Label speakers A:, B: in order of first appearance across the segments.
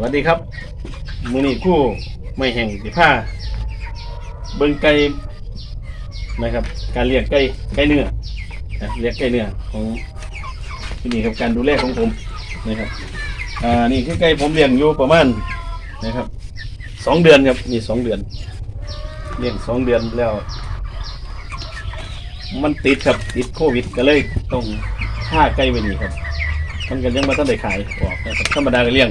A: สวัสดีครับมือนี้คู่ไม่แห่งสิผ้าเบิ้งไก่นะครับ การเลี้ยงไก่ไก่เนื้อนะเลี้ยงไก่เนื้อของที่นี่ครับการดูแลของผมนะครับอ่านี่คือไก่ผมเลี้ยงอยู่ประมาณนะครับสองเดือนครับนี่สองเดือนเลี้ยงสองเดือนแล้ว มันติดครับติดโควิดก็เลยต้องฆ่าไก่ไว้นี่ครับมันก็ยังไม่ทันได้ขายออกธรรมดาก็เลี้ยง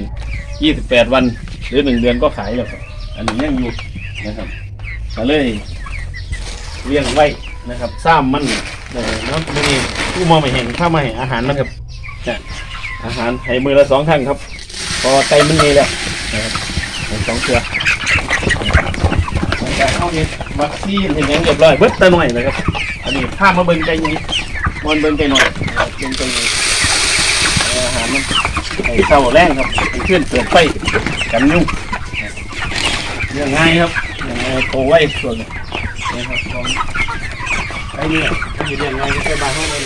A: 28วัน หรือหนึ่งเดือนก็ขายแล้วครับอันนี้ยังอยู่นะครับก็เลยเลี้ยงไว้นะครับซ้ำมันเออเนาะมื้อนี้ผู้มองไม่เห็นถ้ามาให้อาหารมันครับอาหารให้มือละสองครั้งครับ พอไตมันมีแล้วนะครับสองเชือมันจะเอาเห็ดวัคซีนเห็นยังเรียบร้อยเบิดแตะหน่อยนะครับ อันนี้ข้ามมาเบิ่งไก่ยังมันเบิ่งไก่หน่อยเบิ่งไก่ยังอาหารมัน เศร้าแรงครับเพื่อนเปิดไฟกันยุ่งเรื่องง่ายครับเรื่องง่ายโตไว้ส่วนนะครับของไอ้เนี่ยมีเรื่องง่ายก็แค่บางห้องเลย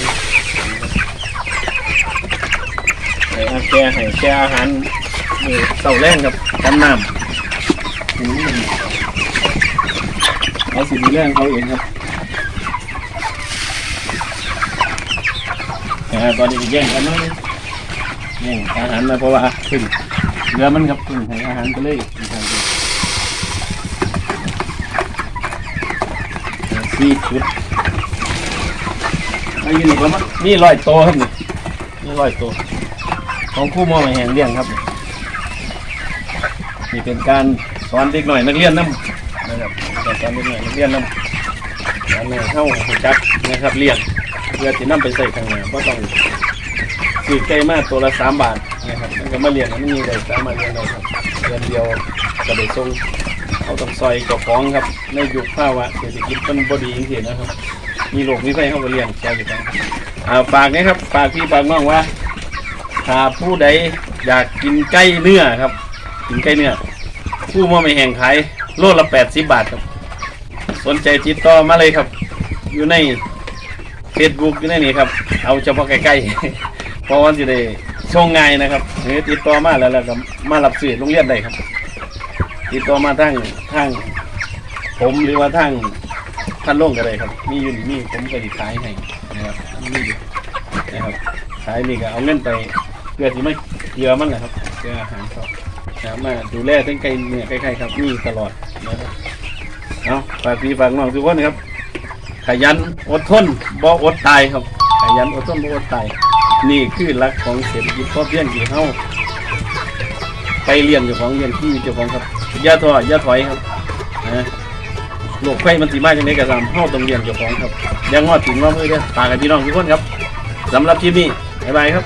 A: ให้อาแกให้แกอาหารเศร้าแรงครับกันน้ำเอาสิมีแรงเขาเองครับอ่าตอนนี้แย่งกันเน นี่อาหารมาเพราะว่าขึ้นเรือมันครับขึ้นให้อาหารก็เลยมีทางเดินสี่ชุดมาอยู่นี่ก็มันนี่ร้อยโตครับนี่นี่ร้อยโตของคู่มอมาแห่งเลี้ยงครับ นี่เป็นการสอนเด็กหน่อยนักเรียนน้ำนะครับการสอนเด็กหน่อยนักเรียนน้ำการเข้าหูจักนะครับเลี้ยงเพื่อที่นำไปใส่ทางหน้าก็ต้อง ซื้อไก่มาตัวละสามบาทนะครับมันก็มาเลี้ยงมันมีได้สามารถเลี้ยงได้ครับเดือนเดียวก็ได้ส่งเอาต้องซอยเจ้าของครับในยุคภาวะเศรษฐกิจมันบ่ดีจริงๆนะครับ มีโรคมีไฟเข้าไปเลี้ยงซอยอยู่ครับอ่าฝากนะครับฝากพี่ฝากน้องว่าถ้าผู้ใดอยากกินไก่เนื้อครับ กินไก่เนื้อผู้มาไม่แห่งขายโลละแปดสิบบาทครับ สนใจติดต่อมาเลยครับ อยู่ในเฟซบุ๊กอยู่ในนี่ครับ เอาเฉพาะใกล้ๆ เพราะว่าสิได้ช่องง่ายนะครับหรือติดต่อมาแล้วแล้วก็มารับซื้อโรงเรียนได้ครับ ติดต่อมาทางทางผมหรือว่าทางท่านล่งก็ได้ครับมีอยู่นี่มีผมก็สิขายให้นะครับมีอยู่นะครับขายนี่ก็เอาเงินไปเพื่อที่ไม่เยอะมันแหละครับเพื่ออาหารครับนะครับมาดูแลทั้งไก่เนี่ยใกล้ๆครับมีตลอดนะครับเอาฝากพี่ฝากน้องทุกคนครับ ขยันอดทนบ่อดตายครับ ขยันอดทนบ่อดตาย นี่คือหลักของเศรษฐกิจพอเพียงที่เฮาไปเรียนเจ้าของเรียนที่เจ้าของครับอย่าท้ออย่าถอยครับนะโลกไฟมันสีมาจังได๋ก็ตามเฮาต้องเรียนเจ้าของครับอย่างงอดถึงว่ามือเด้อฝากกับพี่น้องทุกคนครับสำหรับคลิปนี้บ๊ายบายครับ